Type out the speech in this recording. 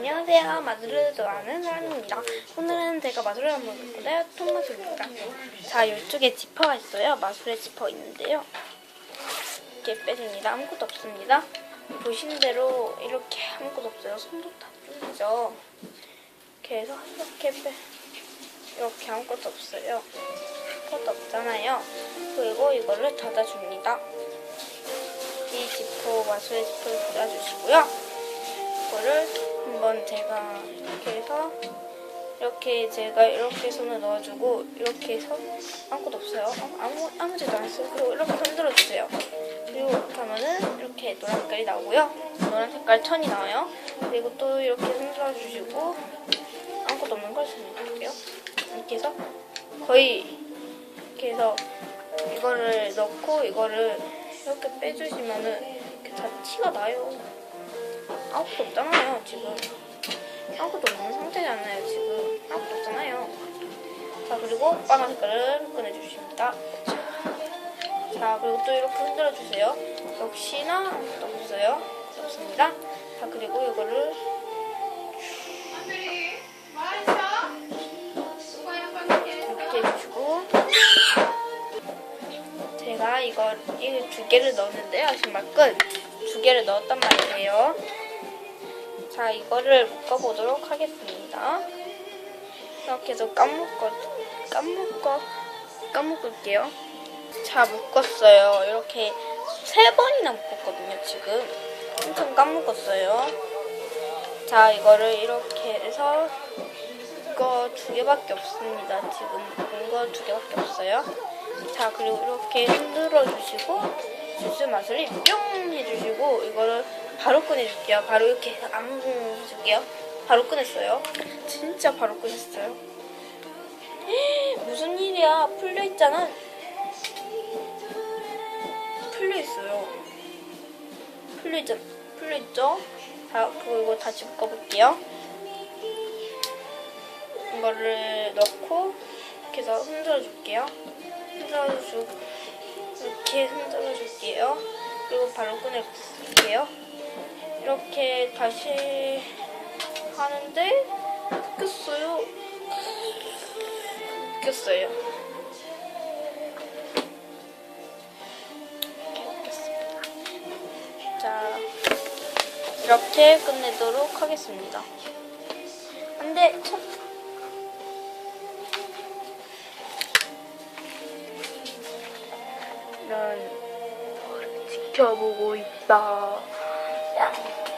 안녕하세요. 마술을 좋아하는 사람입니다. 오늘은 제가 마술을 한번 볼 건데요. 톤마술입니다. 자, 이쪽에 지퍼가 있어요. 마술의 지퍼 있는데요. 이렇게 빼줍니다. 아무것도 없습니다. 보시는 대로 이렇게 아무것도 없어요. 손도 다 뚫리죠. 이렇게 해서 이렇게 빼. 이렇게 아무것도 없어요. 아무것도 없잖아요. 그리고 이거를 닫아줍니다. 이 지퍼, 마술의 지퍼를 닫아주시고요. 이거를 한번 제가 이렇게 해서 이렇게 제가 이렇게 손을 넣어주고 이렇게 해서 아무것도 없어요. 어, 아무 아무 짓도 안 했어요. 그리고 이렇게 흔들어 주세요. 그리고 이렇게 하면은 이렇게 노란 색깔이 나오고요. 노란 색깔 천이 나와요. 그리고 또 이렇게 흔들어 주시고 아무것도 없는 걸 손을할게요 이렇게 해서 거의 이렇게 해서 이거를 넣고 이거를 이렇게 빼주시면은 이렇게 다 티가 나요. 아무것도 없잖아요, 지금. 아무것도 없는 상태잖아요, 지금. 아무것도 없잖아요. 자, 그리고 빨간 색깔을 꺼내주십니다. 자, 자, 그리고 또 이렇게 흔들어주세요. 역시나 아무것도 없어요. 없습니다. 자, 그리고 이거를 이렇게 해주시고 제가 이거 이 두 개를 넣었는데요. 신발끈 두 개를 넣었단 말이에요. 자, 이거를 묶어보도록 하겠습니다. 이렇게 해서 까묶어, 까묶어, 까묶을게요. 자, 묶었어요. 이렇게 세 번이나 묶었거든요, 지금. 엄청 까묶었어요. 자, 이거를 이렇게 해서 이거 두 개밖에 없습니다. 지금 이거 두 개밖에 없어요. 자, 그리고 이렇게 흔들어 주시고 주스 마술이 뿅 해주시고 이거를 바로 꺼내줄게요. 바로 이렇게 안 해줄게요. 바로 꺼냈어요. 진짜 바로 꺼냈어요. 무슨 일이야? 풀려 있잖아. 풀려 있어요. 풀려 있잖, 풀려 있죠? 자, 그리고 이거 다시 묶어볼게요. 이거를 넣고 이렇게 해서 흔들어 줄게요. 흔들어 주고 이렇게 흔들어 줄게요. 그리고 바로 꺼내볼게요. 이렇게 다시 하는데 웃겼어요. 웃겼어요. 웃겼습니다. 자, 이렇게 끝내도록 하겠습니다. 안돼, 참. 난 지켜보고 있다. Yeah.